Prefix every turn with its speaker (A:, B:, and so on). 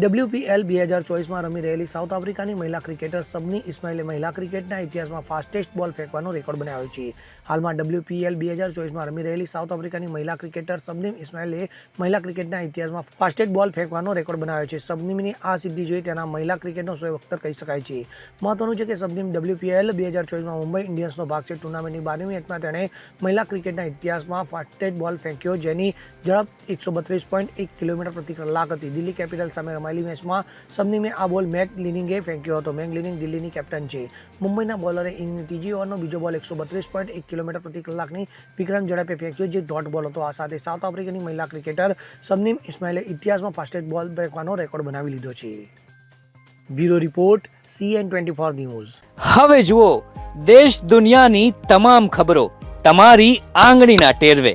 A: ડબ્લ્યુપીએલ બે હજાર ચોવીસમાં રમી રહેલી સાઉથ આફ્રિકાની મહિલા ક્રિકેટર સબની ઇસ્માઇલે મહિલા ક્રિકેટના ઇતિહાસમાં ફાસ્ટેસ્ટ બોલ ફેંકવાનો રેકોર્ડ બનાવ્યો છે. હાલમાં ડબ્લ્યુપીએલ બે હજાર ચોવીસમાં રમી રહેલી સાઉથ આફ્રિકાની મહિલા ક્રિકેટર સબનીમ ઇસ્માઇલે મહિલા ક્રિકેટના ઇતિહાસમાં ફાસ્ટેસ્ટ બોલ ફેંકવાનો રેકોર્ડ બનાવ્યો છે. સબનીમની આ સિદ્ધિ જોઈ તેના મહિલા ક્રિકેટનો સોય વખતર કહી શકાય છે. મહત્વનું છે કે સબનીમ ડબ્લ્યુપીએલ બે હજાર ચોવીસમાં મુંબઈ ઇન્ડિયન્સનો ભાગ છે. ટુર્નામેન્ટની બારમી મેચમાં તેણે મહિલા ક્રિકેટના ઇતિહાસમાં ફાસ્ટેસ્ટ બોલ ફેંક્યો, જેની ઝડપ એકસો બત્રીસ પોઈન્ટ એક કિલોમીટર પ્રતિ કલાક હતી. દિલ્હી કેપિટલ સામે રમાયેલી મેચમાં સમનીમે આ બોલ મેક લિનિંગે ફેંક્યો હતો. મેક લિનિંગ દિલ્હીની કેપ્ટન છે. મુંબઈના બોલરે ઇનિંગની ત્રીજી ઓવરનો બીજો બોલ એકસો બત્રીસ પોઈન્ટ એક કિલોમીટર પ્રતિ કલાકની વિક્રમ ઝડપે ફેંક્યો, જે ડોટ બોલ હતો. આ સાથે સાઉથ આફ્રિકાની મહિલા ક્રિકેટર સમનીમ ઇસ્માઇલે ઇતિહાસમાં ફાસ્ટેસ્ટ બોલ ફેંકવાનો રેકોર્ડ બનાવી લીધો છે. Bureau report CN twenty four news.
B: હવે જુઓ, દેશ દુનિયાની તમામ ખબરો તમારી આંગળીના ટેરવે.